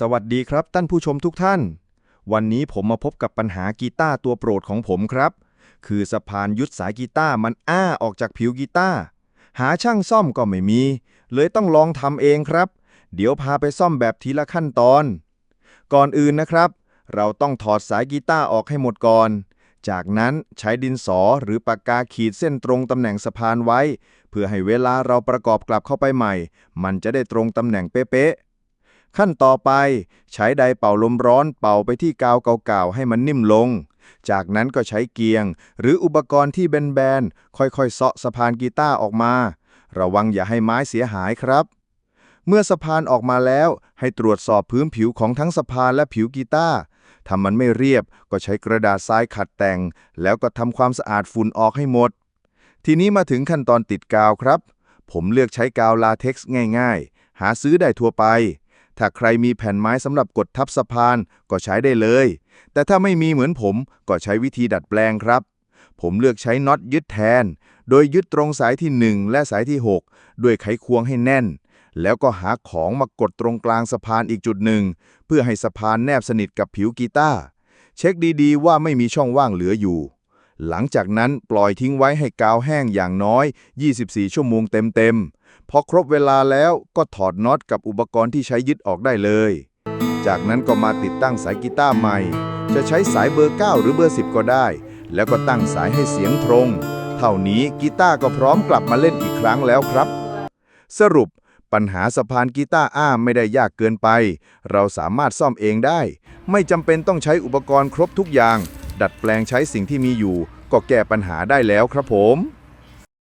สวัสดีครับท่านผู้ชมทุกท่าน วันนี้ผมมาพบกับปัญหากีตาร์ตัวโปรดของผมครับ คือสะพานยุดสายกีตาร์มันอ้าออกจากผิวกีตาร์หาช่างซ่อมก็ไม่มี เลยต้องลองทำเองครับ เดี๋ยวพาไปซ่อมแบบทีละขั้นตอน ก่อนอื่นนะครับ เราต้องถอดสายกีตาร์ออกให้หมดก่อน จากนั้นใช้ดินสอหรือปากกาขีดเส้นตรงตำแหน่งสะพานไว้ เพื่อให้เวลาเราประกอบกลับเข้าไปใหม่ มันจะได้ตรงตำแหน่งเป๊ะๆ ขั้นต่อไปใช้ไดร์เป่าลมร้อนเป่าไปที่กาวเก่าๆให้มันนิ่มลง จากนั้นก็ใช้เกียง หรืออุปกรณ์ที่แบนๆ ค่อยๆเซาะสะพานกีตาร์ออกมา ระวังอย่าให้ไม้เสียหายครับ เมื่อสะพานออกมาแล้วให้ตรวจสอบพื้นผิวของทั้งสะพานและผิวกีตาร์ถ้ามันไม่เรียบก็ใช้กระดาษทรายขัดแต่ง แล้วก็ทำความสะอาดฝุ่นออกให้หมด ทีนี้มาถึงขั้นตอนติดกาวครับ ผมเลือกใช้กาวลาเท็กซ์ง่าย ๆ หาซื้อได้ทั่วไป ถ้าใครมีแผ่นไม้สำหรับกดทับสะพานก็ใช้ได้เลย แต่ถ้าไม่มีเหมือนผมก็ใช้วิธีดัดแปลงครับ ผมเลือกใช้น็อตยึดแทน โดยยึดตรงสายที่ 1 และสายที่ 6 ด้วยไขควงให้แน่น แล้วก็หาของมากดตรงกลางสะพานอีกจุดหนึ่ง เพื่อให้สะพานแนบสนิทกับผิวกีตาร์เช็คดีๆ ว่าไม่มีช่องว่างเหลืออยู่ หลังจากนั้นปล่อยทิ้งไว้ให้กาวแห้งอย่างน้อย 24 ชั่วโมงเต็มๆ พอครบเวลาแล้วก็ถอดน็อตกับอุปกรณ์ที่ใช้ยึดออกได้เลย จากนั้นก็มาติดตั้งสายกีตาร์ใหม่ จะใช้สายเบอร์ 9 หรือเบอร์ 10 ก็ได้ แล้วก็ตั้งสายให้เสียงตรง เท่านี้กีตาร์ก็พร้อมกลับมาเล่นอีกครั้งแล้วครับ สรุปปัญหาสะพานกีตาร์อ้าไม่ได้ยากเกินไป เราสามารถซ่อมเองได้ ไม่จำเป็นต้องใช้อุปกรณ์ครบทุกอย่าง ดัดแปลงใช้สิ่งที่มีอยู่ ก็แก้ปัญหาได้แล้วครับผม